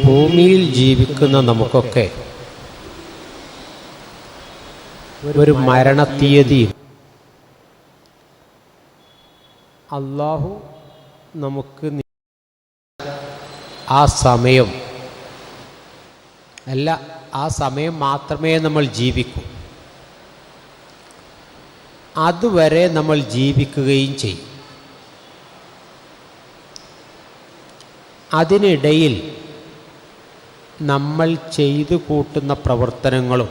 ഭൂമിയിൽ ജീവിക്കുന്ന നമുക്കൊക്കെ ഒരു മരണത്തീയതി. അള്ളാഹു നമുക്ക് ആ സമയം അല്ല ആ സമയം മാത്രമേ നമ്മൾ ജീവിക്കൂ. അതുവരെ നമ്മൾ ജീവിക്കുകയും ചെയ്യും. അതിനിടയിൽ നമ്മൾ ചെയ്തു കൂട്ടുന്ന പ്രവർത്തനങ്ങളും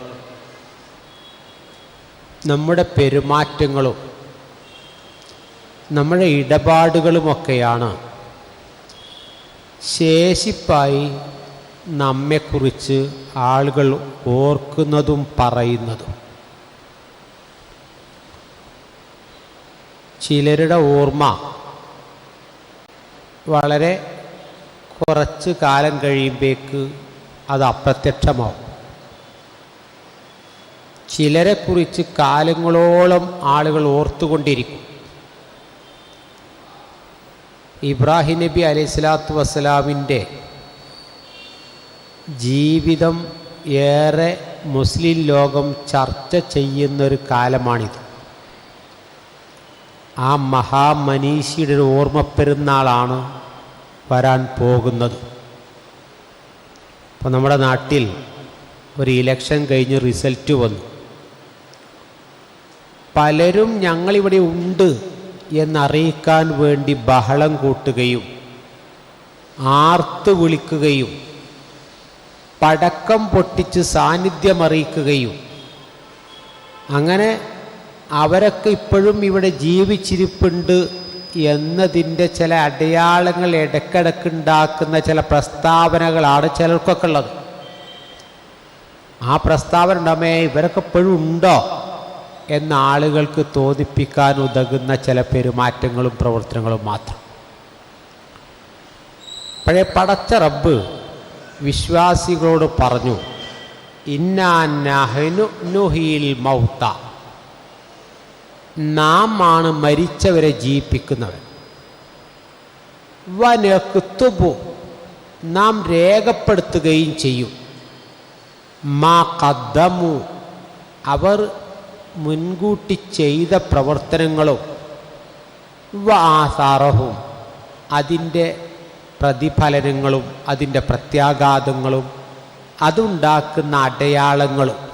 നമ്മുടെ പെരുമാറ്റങ്ങളും നമ്മുടെ ഇടപാടുകളുമൊക്കെയാണ് ശേഷിപ്പായി നമ്മെക്കുറിച്ച് ആളുകൾ ഓർക്കുന്നതും പറയുന്നതും. ചിലരുടെ ഓർമ്മ വളരെ കുറച്ച് കാലം കഴിയുമ്പോഴേക്ക് അത് അപ്രത്യക്ഷമാവും. ചിലരെക്കുറിച്ച് കാലങ്ങളോളം ആളുകൾ ഓർത്തുകൊണ്ടിരിക്കും. ഇബ്രാഹിം നബി അലൈഹി സ്വലാത്തു വസ്സലാമിന്റെ ജീവിതം ഏറെ മുസ്ലിം ലോകം ചർച്ച ചെയ്യുന്നൊരു കാലമാണിത്. ആ മഹാമനീഷിയുടെ ഒരു ഓർമ്മപ്പെരുന്നാളാണ് വരാൻ പോകുന്നത്. അപ്പോൾ നമ്മുടെ നാട്ടിൽ ഒരു ഇലക്ഷൻ കഴിഞ്ഞ് റിസൾട്ട് വന്നു. പലരും ഞങ്ങളിവിടെ ഉണ്ട് എന്നറിയിക്കാൻ വേണ്ടി ബഹളം കൂട്ടുകയും ആർത്ത് വിളിക്കുകയും പടക്കം പൊട്ടിച്ച് സാന്നിധ്യം അറിയിക്കുകയും അങ്ങനെ അവരൊക്കെ ഇപ്പോഴും ഇവിടെ ജീവിച്ചിരിപ്പുണ്ട് എന്നതിന്റെ ചില അടയാളങ്ങൾ ഇടയ്ക്കിടയ്ക്ക് ഉണ്ടാക്കുന്ന ചില പ്രസ്താവനകളാണ് ചിലർക്കൊക്കെ ഉള്ളത്. ആ പ്രസ്താവന ഉണ്ടാമേ ഇവരൊക്കെ ഇപ്പോഴും ഉണ്ടോ? എന്ന ആളുകൾക്ക് തോന്നിപ്പിക്കാൻ ഉതകുന്ന ചില പെരുമാറ്റങ്ങളും പ്രവർത്തനങ്ങളും മാത്രം. പഴയ പടച്ച റബ്ബ് വിശ്വാസികളോട് പറഞ്ഞു ഇന്നാനു നുഹീൽ മൗത്ത. നാം ആണ് മരിച്ചവരെ ജീവിപ്പിക്കുന്നവൻ. വനക്കുത്തുബു നാം രേഖപ്പെടുത്തുകയും ചെയ്യും. മാ കദ്ദമു അവർ മുൻകൂട്ടി ചെയ്ത പ്രവർത്തനങ്ങളും വ അതിന്റെ പ്രതിഫലനങ്ങളും അതിന്റെ പ്രത്യാഘാതങ്ങളും അതുണ്ടാക്കുന്ന അടയാളങ്ങളും.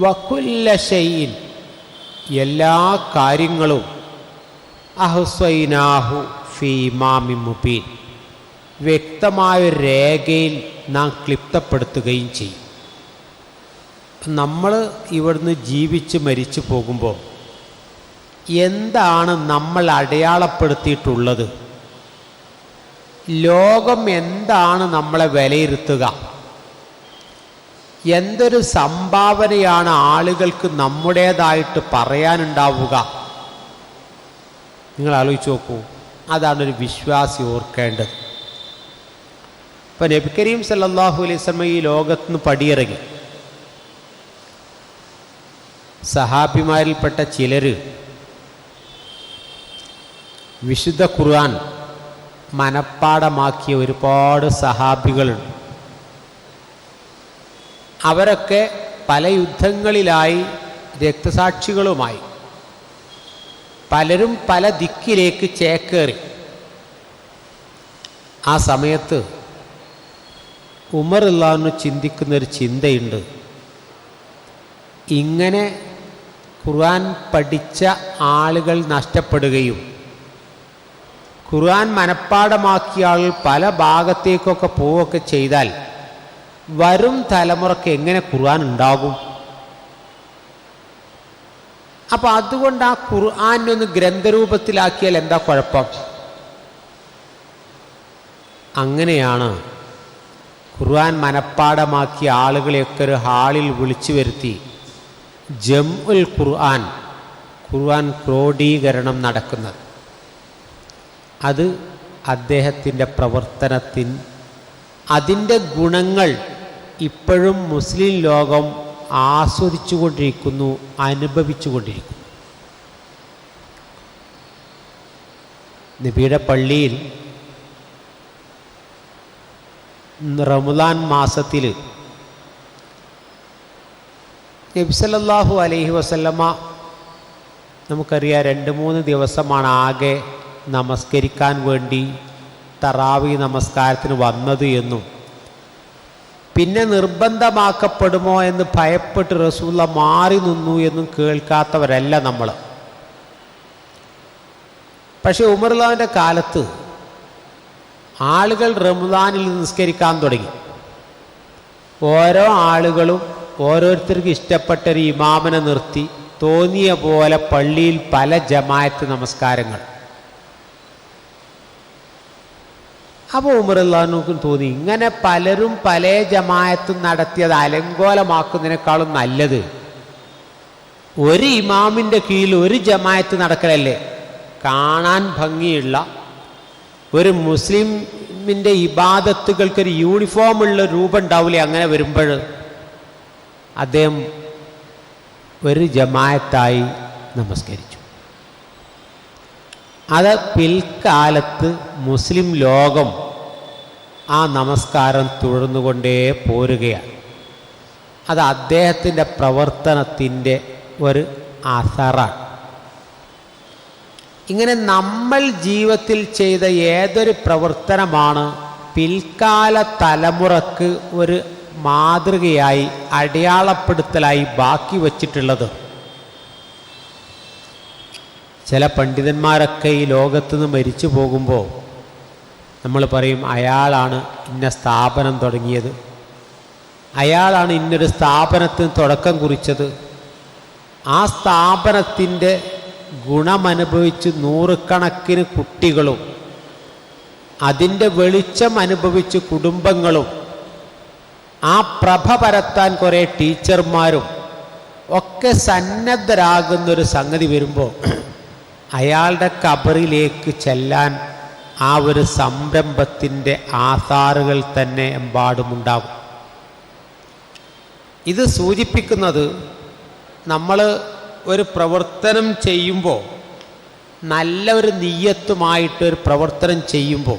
വക്കുല്ല എല്ലാ കാര്യങ്ങളും അഹുസൈനാഹു ഫീമാമി മുബീൻ. വ്യക്തമായ രേഖയിൽ നാം ക്ലിപ്തപ്പെടുത്തുകയും ചെയ്യും. നമ്മൾ ഇവിടുന്ന് ജീവിച്ച് മരിച്ചു പോകുമ്പോൾ എന്താണ് നമ്മൾ അടയാളപ്പെടുത്തിയിട്ടുള്ളത്? ലോകം എന്താണ് നമ്മളെ വിലയിരുത്തുക? എന്തൊരു സംഭാവനയാണ് ആളുകൾക്ക് നമ്മുടേതായിട്ട് പറയാനുണ്ടാവുക? നിങ്ങൾ ആലോചിച്ച് നോക്കൂ. അതാണ് ഒരു വിശ്വാസി ഓർക്കേണ്ടത്. ഇപ്പം നബി കരീം സല്ലാഹു വസല്ലം ഈ ലോകത്തുനിന്ന് പടിയിറങ്ങി. സഹാബിമാരിൽപ്പെട്ട ചിലർ വിശുദ്ധ ഖുർആൻ മനപ്പാടമാക്കിയ ഒരുപാട് സഹാബികളുണ്ട്. അവരൊക്കെ പല യുദ്ധങ്ങളിലായി രക്തസാക്ഷികളുമായി. പലരും പല ദിക്കിലേക്ക് ചേക്കേറി. ആ സമയത്ത് ഉമർ ഇല്ലാന്ന് ചിന്തിക്കുന്നൊരു ചിന്തയുണ്ട്. ഇങ്ങനെ ഖുർആൻ പഠിച്ച ആളുകൾ നഷ്ടപ്പെടുകയും ഖുർആൻ മനഃപ്പാടമാക്കിയ ആളുകൾ പല ഭാഗത്തേക്കൊക്കെ പോവുകയൊക്കെ ചെയ്താൽ വരും തലമുറയ്ക്ക് എങ്ങനെ ഖുർആൻ ഉണ്ടാകും? അപ്പം അതുകൊണ്ട് ആ ഖുർആാനൊന്ന് ഗ്രന്ഥരൂപത്തിലാക്കിയാൽ എന്താ കുഴപ്പം? അങ്ങനെയാണ് ഖുർആൻ മനപ്പാടമാക്കിയ ആളുകളെയൊക്കെ ഒരു ഹാളിൽ വിളിച്ചു വരുത്തി. ജം ഉൽ ഖുർആൻ ഖുർആൻ ക്രോഡീകരണം നടക്കുന്നത്. അത് അദ്ദേഹത്തിന്റെ പ്രവർത്തനത്തിൻ അതിന്റെ ഗുണങ്ങൾ ഇപ്പോഴും മുസ്ലിം ലോകം ആസ്വദിച്ചുകൊണ്ടിരിക്കുന്നു അനുഭവിച്ചുകൊണ്ടിരിക്കുന്നു. നബിയുടെ പള്ളിയിൽ റമദാൻ മാസത്തിൽ നബ്സലല്ലാഹു അലൈഹി വസല്ലമ്മ നമുക്കറിയാം രണ്ട് മൂന്ന് ദിവസമാണ് ആകെ നമസ്കരിക്കാൻ വേണ്ടി തറാവി നമസ്കാരത്തിന് വന്നത് എന്നും പിന്നെ നിർബന്ധമാക്കപ്പെടുമോ എന്ന് ഭയപ്പെട്ട് റസൂള്ള മാറി നിന്നു എന്നും കേൾക്കാത്തവരല്ല നമ്മൾ പക്ഷെ ഉമർലാവിന്റെ കാലത്ത് ആളുകൾ റംസാനിൽ നിസ്കരിക്കാൻ തുടങ്ങി. ഓരോ ആളുകളും ഓരോരുത്തർക്ക് ഇഷ്ടപ്പെട്ട ഒരു ഇമാമനെ നിർത്തി. തോന്നിയ പോലെ പള്ളിയിൽ പല ജമായത്ത് നമസ്കാരങ്ങൾ. അപ്പോൾ ഉമറുല്ലാനൂക്കും തോന്നി. ഇങ്ങനെ പലരും പല ജമായത്തും നടത്തിയത് അലങ്കോലമാക്കുന്നതിനേക്കാളും നല്ലത്. ഒരു ഇമാമിന്റെ കീഴിൽ ഒരു ജമായത്ത് നടക്കലല്ലേ? കാണാൻ ഭംഗിയുള്ള ഒരു മുസ്ലിമിന്റെ ഇബാദത്തുകൾക്കൊരു യൂണിഫോമുള്ള രൂപം ഉണ്ടാവില്ലേ അങ്ങനെ വരുമ്പോൾ? അദ്ദേഹം ഒരു ജമായത്തായി നമസ്കരിച്ചു. അത് പിൽക്കാലത്ത് മുസ്ലിം ലോകം ആ നമസ്കാരം തുടർന്നുകൊണ്ടേ പോരുകയാണ്. അത് അദ്ദേഹത്തിന്റെ പ്രവർത്തനത്തിന്റെ ഒരു അസറാണ് ഇങ്ങനെ നമ്മൾ ജീവിതത്തിൽ ചെയ്ത ഏതൊരു പ്രവർത്തനമാണ് പിൽക്കാല തലമുറയ്ക്ക് ഒരു മാതൃകയായി അടയാളപ്പെടുത്തലായി ബാക്കി വച്ചിട്ടുള്ളത്? ചില പണ്ഡിതന്മാരൊക്കെ ഈ ലോകത്തുനിന്ന് മരിച്ചു പോകുമ്പോൾ നമ്മൾ പറയും അയാളാണ് ഇന്ന സ്ഥാപനം തുടങ്ങിയത്. അയാളാണ് ഇന്നൊരു സ്ഥാപനത്തിന് തുടക്കം കുറിച്ചത്. ആ സ്ഥാപനത്തിന്റെ ഗുണമനുഭവിച്ച് നൂറുകണക്കിന് കുട്ടികളും അതിന്റെ വെളിച്ചം അനുഭവിച്ച് കുടുംബങ്ങളും ആ പ്രഭ പരത്താൻ കുറേ ടീച്ചർമാരും ഒക്കെ സന്നദ്ധരാകുന്നൊരു സംഗതി വരുമ്പോൾ അയാളുടെ കബറിലേക്ക് ചെല്ലാൻ ആ ഒരു സംരംഭത്തിന്റെ ആധാറുകൾ തന്നെ എമ്പാടുമുണ്ടാകും. ഇത് സൂചിപ്പിക്കുന്നത് നമ്മൾ ഒരു പ്രവർത്തനം ചെയ്യുമ്പോൾ നല്ല ഒരു നീയത്തുമായിട്ട് ഒരു പ്രവർത്തനം ചെയ്യുമ്പോൾ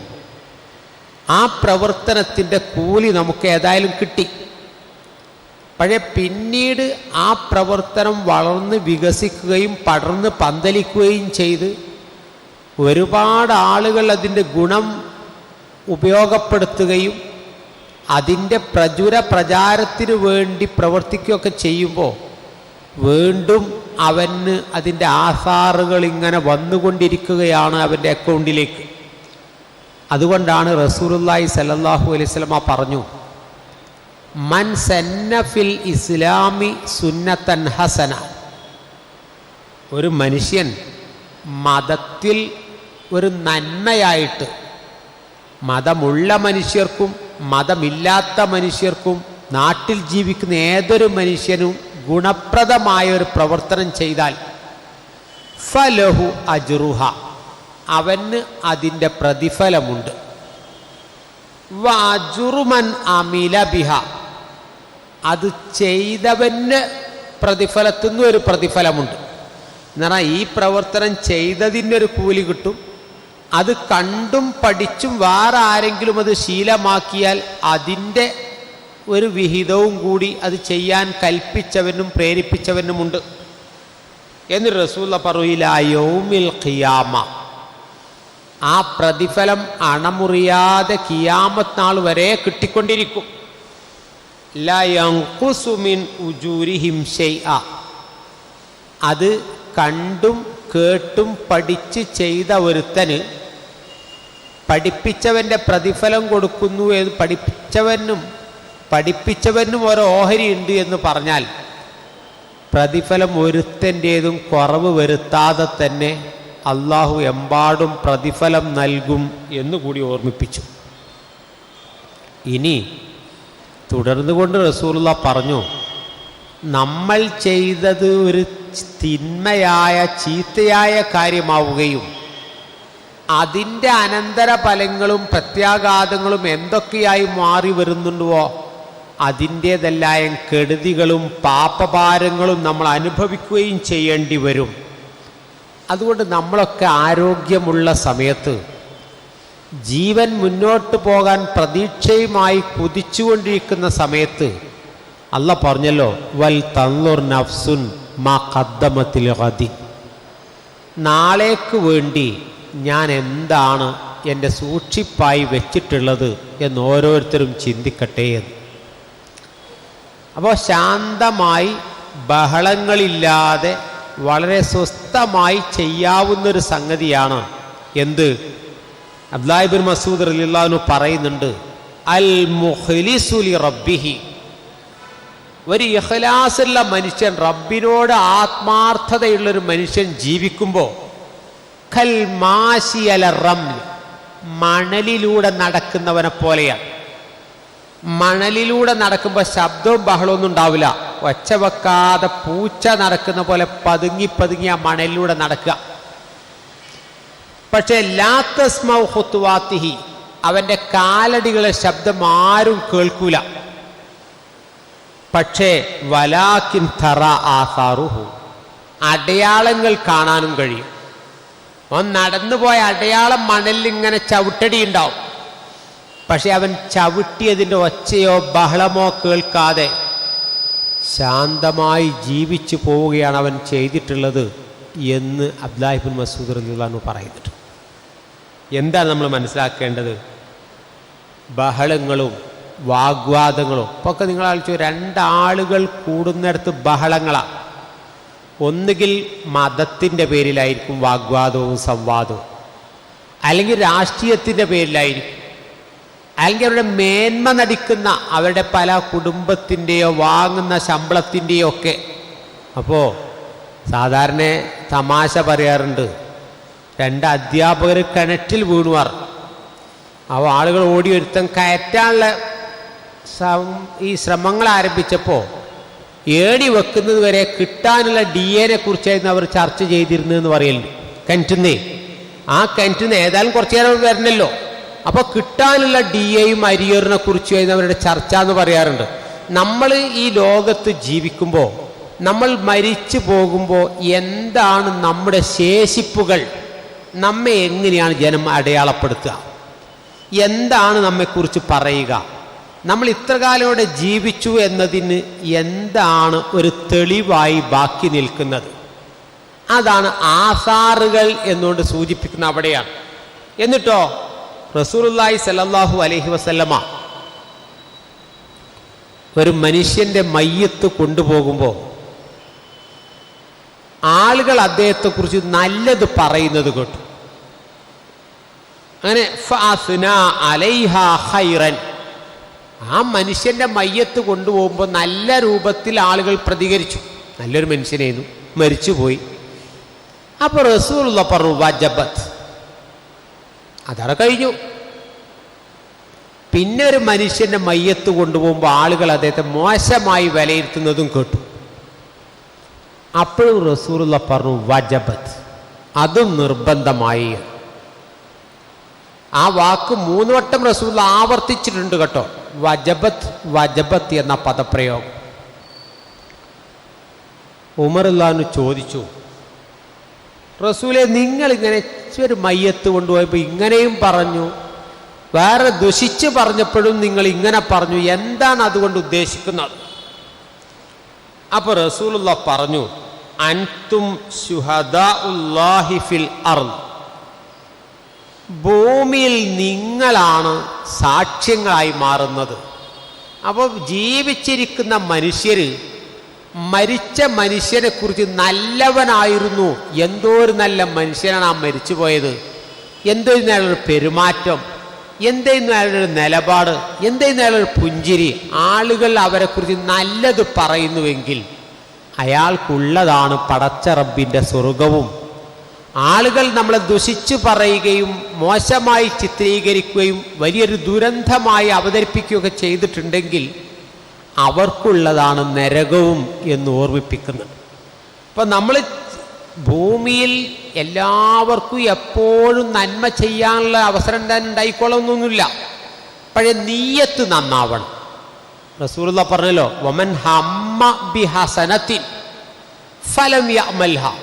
ആ പ്രവർത്തനത്തിന്റെ കൂലി നമുക്ക് ഏതായാലും കിട്ടി. പക്ഷേ പിന്നീട് ആ പ്രവർത്തനം വളർന്ന് വികസിക്കുകയും പടർന്ന് പന്തലിക്കുകയും ചെയ്ത് ഒരുപാട് ആളുകൾ അതിന്റെ ഗുണം ഉപയോഗപ്പെടുത്തുകയും അതിന്റെ പ്രചുര പ്രചാരത്തിന് വേണ്ടി പ്രവർത്തിക്കുകയൊക്കെ ചെയ്യുമ്പോൾ വീണ്ടും അവന് അതിന്റെ ആസാറുകൾ ഇങ്ങനെ വന്നുകൊണ്ടിരിക്കുകയാണ് അവന്റെ അക്കൗണ്ടിലേക്ക്. അതുകൊണ്ടാണ് റസൂലുല്ലായി സ്വല്ലല്ലാഹു അലൈഹി സ്വലമ പറഞ്ഞു മൻ സന്നഫിൽ ഇസ്ലാമി സുന്നത്തൻ ഹസന. ഒരു മനുഷ്യൻ മതത്തിൽ ഒരു നന്മയായിട്ട് മതമുള്ള മനുഷ്യർക്കും മതമില്ലാത്ത മനുഷ്യർക്കും നാട്ടിൽ ജീവിക്കുന്ന ഏതൊരു മനുഷ്യനും ഗുണപ്രദമായ ഒരു പ്രവർത്തനം ചെയ്താൽ ഫലഹു അജുറുഹ. അവന് അതിന്റെ പ്രതിഫലമുണ്ട്. വാജുറുമൻ അമില ബിഹ. അത് ചെയ്തവന് പ്രതിഫലത്തുനിന്ന് ഒരു പ്രതിഫലമുണ്ട്. എന്ന് പറഞ്ഞാൽ ഈ പ്രവർത്തനം ചെയ്തതിന്റെ ഒരു കൂലി കിട്ടും. അത് കണ്ടും പഠിച്ചും വേറെ ആരെങ്കിലും അത് ശീലമാക്കിയാൽ അതിന്റെ ഒരു വിഹിതവും കൂടി അത് ചെയ്യാൻ കൽപ്പിച്ചവനും പ്രേരിപ്പിച്ചവനുമുണ്ട് എന്ന് റസൂല പറയില്ല യൗമിൽ ഖിയാമ. ആ പ്രതിഫലം അണമുറിയാതെ കിയാമത്നാൾ വരെ കിട്ടിക്കൊണ്ടിരിക്കും. ലയങ്കുസുമിൻ ഉജൂരിഹിം ഷെയ്അ. അത് കണ്ടും കേട്ടും പഠിച്ച് ചെയ്ത ഒരുത്തന് പഠിപ്പിച്ചവന്റെ പ്രതിഫലം കൊടുക്കുന്നു എന്ന് പഠിപ്പിച്ചവനും പഠിപ്പിച്ചവനും ഒരു ഓഹരി ഉണ്ട് എന്ന് പറഞ്ഞാൽ പ്രതിഫലം ഒരുത്തന്റേതും കുറവ് വരുത്താതെ തന്നെ അള്ളാഹു എമ്പാടും പ്രതിഫലം നൽകും എന്നുകൂടി ഓർമ്മിപ്പിച്ചു. ഇനി തുടർന്നുകൊണ്ട് റസൂലുള്ള പറഞ്ഞു നമ്മൾ ചെയ്തത് ഒരു തിന്മയായ ചീത്തയായ കാര്യമാവുകയും അതിന്റെ അനന്തര ഫലങ്ങളും പ്രത്യാഘാതങ്ങളും എന്തൊക്കെയായി മാറി വരുന്നുണ്ടോ അതിന്റേതെല്ലായ കെടുതികളും പാപഭാരങ്ങളും നമ്മൾ അനുഭവിക്കുകയും ചെയ്യേണ്ടി വരും. അതുകൊണ്ട് നമ്മളൊക്കെ ആരോഗ്യമുള്ള സമയത്ത് ജീവൻ മുന്നോട്ട് പോകാൻ പ്രതീക്ഷയുമായി കുതിച്ചുകൊണ്ടിരിക്കുന്ന സമയത്ത് അല്ല പറഞ്ഞല്ലോ വൽ തന്നുർ നഫ്സുൻ മാ കദ്ദമത്തിൽ ഹതി നാളേക്ക് വേണ്ടി ഞാൻ എന്താണ് എന്റെ സൂക്ഷിപ്പായി വെച്ചിട്ടുള്ളത് എന്ന് ഓരോരുത്തരും ചിന്തിക്കട്ടെ എന്ന്. അപ്പോൾ ശാന്തമായി ബഹളങ്ങളില്ലാതെ വളരെ സ്വസ്ഥമായി ചെയ്യാവുന്നൊരു സംഗതിയാണ് എന്ത്? അബ്ദുല്ലാഹിബിൻ മസൂദ് അലിള്ളാഹു പറയുന്നുണ്ട് അൽ മുഹലിസുലി റബ്ബിഹി. ഒരു ഇഖ്ലാസുള്ള മനുഷ്യൻ റബ്ബിനോട് ആത്മാർത്ഥതയുള്ളൊരു മനുഷ്യൻ ജീവിക്കുമ്പോൾ കൽ മാശി അല റംൽ മണലിലൂടെ നടക്കുന്നവനെ പോലെയാണ്. മണലിലൂടെ നടക്കുമ്പോൾ ശബ്ദവും ബഹളമൊന്നും ഉണ്ടാവില്ല. ഒച്ച വെക്കാതെ പൂച്ച നടക്കുന്ന പോലെ പതുങ്ങി പതുങ്ങി ആ മണലിലൂടെ നടക്കുക. പക്ഷേ ലാത്തസ്മൗ ഹുത്തുവാത്തിഹി അവന്റെ കാലടികളെ ശബ്ദം ആരും കേൾക്കൂല. പക്ഷേ വലാക്കിൻ തറ ആസാറുഹു അടയാളങ്ങൾ കാണാനും കഴിയും. അവൻ നടന്നു പോയ അടയാളം മണലിൽ ഇങ്ങനെ ചവിട്ടടി ഉണ്ടാവും പക്ഷെ അവൻ ചവിട്ടിയതിന്റെ ഒച്ചയോ ബഹളമോ കേൾക്കാതെ ശാന്തമായി ജീവിച്ചു പോവുകയാണ് അവൻ ചെയ്തിട്ടുള്ളത് എന്ന് അബ്ദാഹിബുൻ മസൂദ് റലിള്ളാഹു പറയുന്നുണ്ട്. എന്താണ് നമ്മൾ മനസ്സിലാക്കേണ്ടത്? ബഹളങ്ങളും വാഗ്വാദങ്ങളും. ഇപ്പോൾ ഒക്കെ നിങ്ങൾ ആലോചിച്ചു രണ്ടാളുകൾ കൂടുന്നിടത്ത് ബഹളങ്ങളാണ് ഒന്നുകിൽ മതത്തിന്റെ പേരിലായിരിക്കും വാഗ്വാദവും സംവാദവും. അല്ലെങ്കിൽ രാഷ്ട്രീയത്തിന്റെ പേരിലായിരിക്കും. അല്ലെങ്കിൽ അവരുടെ മേന്മ നടിക്കുന്ന അവരുടെ പല കുടുംബത്തിന്റെയോ വാങ്ങുന്ന ശമ്പളത്തിന്റെയോ ഒക്കെ. അപ്പോൾ സാധാരണ തമാശ പറയാറുണ്ട് രണ്ട് അധ്യാപകർ കിണറ്റിൽ വീണുവാർ. അവ ആളുകൾ ഓടി ഒരുത്തം കയറ്റാനുള്ള ഈ ശ്രമങ്ങൾ ആരംഭിച്ചപ്പോൾ ഏടി വെക്കുന്നത് വരെ കിട്ടാനുള്ള ഡി എനെ കുറിച്ചായിരുന്നു അവർ ചർച്ച ചെയ്തിരുന്നതെന്ന് പറയലുണ്ട്. കിണറ്റുന്നേ. ആ കിണറ്റുന്ന ഏതായാലും കുറച്ചു നേരം വരണല്ലോ. അപ്പോൾ കിട്ടാനുള്ള ഡി എയും അരിയറിനെ കുറിച്ചായിരുന്നു അവരുടെ ചർച്ച എന്ന് പറയാറുണ്ട്. നമ്മൾ ഈ ലോകത്ത് ജീവിക്കുമ്പോൾ നമ്മൾ മരിച്ചു പോകുമ്പോൾ എന്താണ് നമ്മുടെ ശേഷിപ്പുകൾ? നമ്മെ എങ്ങനെയാണ് ജനം അടയാളപ്പെടുത്തുക? എന്താണ് നമ്മെക്കുറിച്ച് പറയുക? നമ്മൾ ഇത്ര കാലം ഇവിടെ ജീവിച്ചു എന്നതിന് എന്താണ് ഒരു തെളിവായി ബാക്കി നിൽക്കുന്നത്? അതാണ് ആസാറുകൾ എന്നുകൊണ്ട് സൂചിപ്പിക്കുന്ന അവിടെയാണ്. എന്നിട്ടോ? റസൂറുല്ലായി സല്ലാഹു അലഹി വസല്ലമ ഒരു മനുഷ്യന്റെ മയ്യത്ത് കൊണ്ടുപോകുമ്പോൾ ആളുകൾ അദ്ദേഹത്തെക്കുറിച്ച് നല്ലത് പറയുന്നത് കേട്ടു. അങ്ങനെ ഹൈറൻ അലൈഹ ഖൈറൻ. ആ മനുഷ്യന്റെ മയ്യത്ത് കൊണ്ടുപോകുമ്പോൾ നല്ല രൂപത്തിൽ ആളുകൾ പ്രതികരിച്ചു. നല്ലൊരു മനുഷ്യനായിരുന്നു മരിച്ചുപോയി. അപ്പോൾ റസൂലുള്ള പറഞ്ഞു വജബത്ത് അതവിടെ കഴിഞ്ഞു. പിന്നെ ഒരു മനുഷ്യന്റെ മയ്യത്ത് കൊണ്ടുപോകുമ്പോൾ ആളുകൾ അദ്ദേഹത്തെ മോശമായി വിലയിരുത്തുന്നതും കേട്ടു. അപ്പോഴും റസൂറുള്ള പറഞ്ഞു വജബത്ത് അതും നിർബന്ധമായി. ആ വാക്ക് മൂന്ന് വട്ടം റസൂൽ ആവർത്തിച്ചിട്ടുണ്ട് കേട്ടോ. വജബത്ത് വജബത്ത് എന്ന പദപ്രയോഗം. ഉമറുല്ലാന്ന് ചോദിച്ചു റസൂലെ നിങ്ങൾ ഇങ്ങനെ ഒരു മയ്യത്ത് കൊണ്ടുപോയപ്പോൾ ഇങ്ങനെയും പറഞ്ഞു. വേറെ ദുഷിച്ച് പറഞ്ഞപ്പോഴും നിങ്ങൾ ഇങ്ങനെ പറഞ്ഞു. എന്താണ് അതുകൊണ്ട് ഉദ്ദേശിക്കുന്നത്? അപ്പൊ റസൂലുള്ള പറഞ്ഞു അൻതും ഫിൽ അർദ്. ഭൂമിയിൽ നിങ്ങളാണ് സാക്ഷ്യങ്ങളായി മാറുന്നത്. അപ്പോൾ ജീവിച്ചിരിക്കുന്ന മനുഷ്യർ മരിച്ച മനുഷ്യനെ കുറിച്ച് നല്ലവനായിരുന്നു. എന്തോ ഒരു നല്ല മനുഷ്യനാണ് ആ മരിച്ചു മരിച്ചുപോയത്. എന്തോ നല്ലൊരു പെരുമാറ്റം. എന്തായിരുന്നു അയാളുടെ നിലപാട്? എന്തായിരുന്നു അയാളുടെ പുഞ്ചിരി? ആളുകൾ അവരെക്കുറിച്ച് നല്ലത് പറയുന്നുവെങ്കിൽ അയാൾക്കുള്ളതാണ് പടച്ച റബ്ബിന്റെ സ്വർഗവും. ആളുകൾ നമ്മളെ ദുഷിച്ചു പറയുകയും മോശമായി ചിത്രീകരിക്കുകയും വലിയൊരു ദുരന്തമായി അവതരിപ്പിക്കുകയൊക്കെ ചെയ്തിട്ടുണ്ടെങ്കിൽ അവർക്കുള്ളതാണ് നരകവും എന്ന് ഓർമ്മിപ്പിക്കുന്നത്. അപ്പം നമ്മൾ ഭൂമിയിൽ എല്ലാവർക്കും എപ്പോഴും നന്മ ചെയ്യാനുള്ള അവസരം തന്നെ ഉണ്ടായിക്കൊള്ളണമെന്നൊന്നുമില്ല. പഴയ നീയത്ത് നന്നാവണം. റസൂലുള്ള പറഞ്ഞല്ലോ വമൻ ഹമ്മ ബി ഹസനത്തിൽ ഫലം യമൽഹ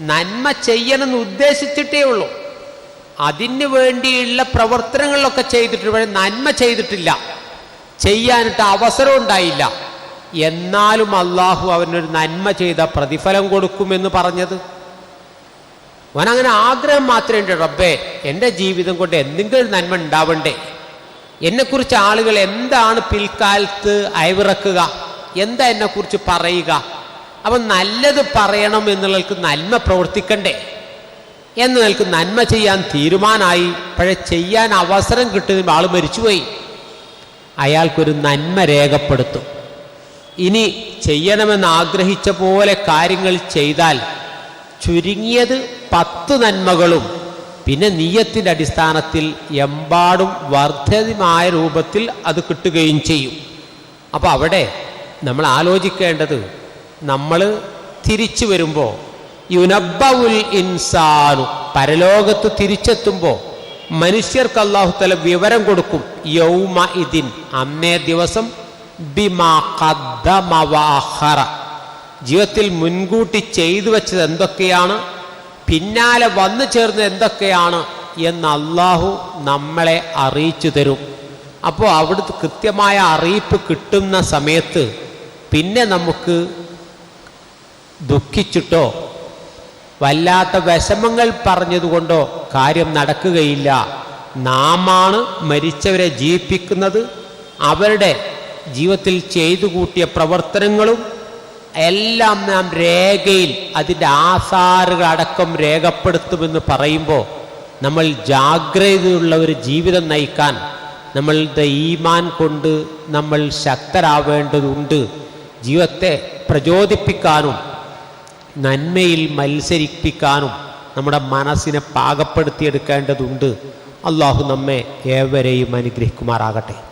നന്മ ചെയ്യണമെന്ന് ഉദ്ദേശിച്ചിട്ടേ ഉള്ളൂ. അതിന് വേണ്ടിയുള്ള പ്രവർത്തനങ്ങളിലൊക്കെ ചെയ്തിട്ട് നന്മ ചെയ്തിട്ടില്ല. ചെയ്യാനിട്ട് അവസരം ഉണ്ടായില്ല. എന്നാലും അള്ളാഹു അവനൊരു നന്മ ചെയ്ത പ്രതിഫലം കൊടുക്കുമെന്ന് പറഞ്ഞത്. അവനങ്ങനെ ആഗ്രഹം മാത്രമേ ഉണ്ട് റബ്ബേ എന്റെ ജീവിതം കൊണ്ട് എന്തെങ്കിലും നന്മ ഉണ്ടാവണ്ടേ? എന്നെക്കുറിച്ച് ആളുകൾ എന്താണ് പിൽക്കാലത്ത് അയവിറക്കുക? എന്താ എന്നെക്കുറിച്ച് പറയുക? അവൻ നല്ലത് പറയണം എന്നുള്ളവർക്ക് നന്മ പ്രവർത്തിക്കണ്ടേ? എന്ന് നിൽക്ക് നന്മ ചെയ്യാൻ തീരുമാനമായി. പക്ഷേ ചെയ്യാൻ അവസരം കിട്ടുന്ന ആൾ മരിച്ചുപോയി. അയാൾക്കൊരു നന്മ രേഖപ്പെടുത്തും. ഇനി ചെയ്യണമെന്ന് ആഗ്രഹിച്ച പോലെ കാര്യങ്ങൾ ചെയ്താൽ ചുരുങ്ങിയത് പത്ത് നന്മകളും പിന്നെ നീയത്തിന്റെ അടിസ്ഥാനത്തിൽ എമ്പാടും വർദ്ധിതമായ രൂപത്തിൽ അത് കിട്ടുകയും ചെയ്യും അപ്പോൾ അവിടെ നമ്മൾ ആലോചിക്കേണ്ടത് നമ്മൾ തിരിച്ചു വരുമ്പോൾ യുനബുൽ ഇൻസാനു പരലോകത്ത് തിരിച്ചെത്തുമ്പോൾ മനുഷ്യർക്ക് അള്ളാഹുത്തല വിവരം കൊടുക്കും യൗമ ഇതിൻ അന്നേ ദിവസം. ജീവിതത്തിൽ മുൻകൂട്ടി ചെയ്തു വെച്ചത് എന്തൊക്കെയാണ്? പിന്നാലെ വന്നു ചേർന്നത് എന്തൊക്കെയാണ്? എന്ന് അള്ളാഹു നമ്മളെ അറിയിച്ചു തരും. അപ്പോൾ അവിടുത്തെ കൃത്യമായ അറിയിപ്പ് കിട്ടുന്ന സമയത്ത് പിന്നെ നമുക്ക് ദുഃഖിച്ചിട്ടോ വല്ലാത്ത വിഷമങ്ങൾ പറഞ്ഞതുകൊണ്ടോ കാര്യം നടക്കുകയില്ല. നാമാണ് മരിച്ചവരെ ജീവിപ്പിക്കുന്നത്. അവരുടെ ജീവിതത്തിൽ ചെയ്തു കൂട്ടിയ പ്രവർത്തനങ്ങളും എല്ലാം നാം രേഖയിൽ അതിന്റെ ആസാറുകൾ അടക്കം രേഖപ്പെടുത്തുമെന്ന് പറയുമ്പോൾ നമ്മൾ ജാഗ്രതയുള്ള ഒരു ജീവിതം നയിക്കാൻ നമ്മളുടെ ഈമാൻ കൊണ്ട് നമ്മൾ ശക്തരാവേണ്ടതുണ്ട്. ജീവിതത്തെ പ്രചോദിപ്പിക്കാനും നന്മയിൽ മത്സരിപ്പിക്കാനും നമ്മുടെ മനസ്സിനെ പാകപ്പെടുത്തിയെടുക്കേണ്ടതുണ്ട്. അള്ളാഹു നമ്മെ ഏവരെയും അനുഗ്രഹിക്കുമാറാകട്ടെ.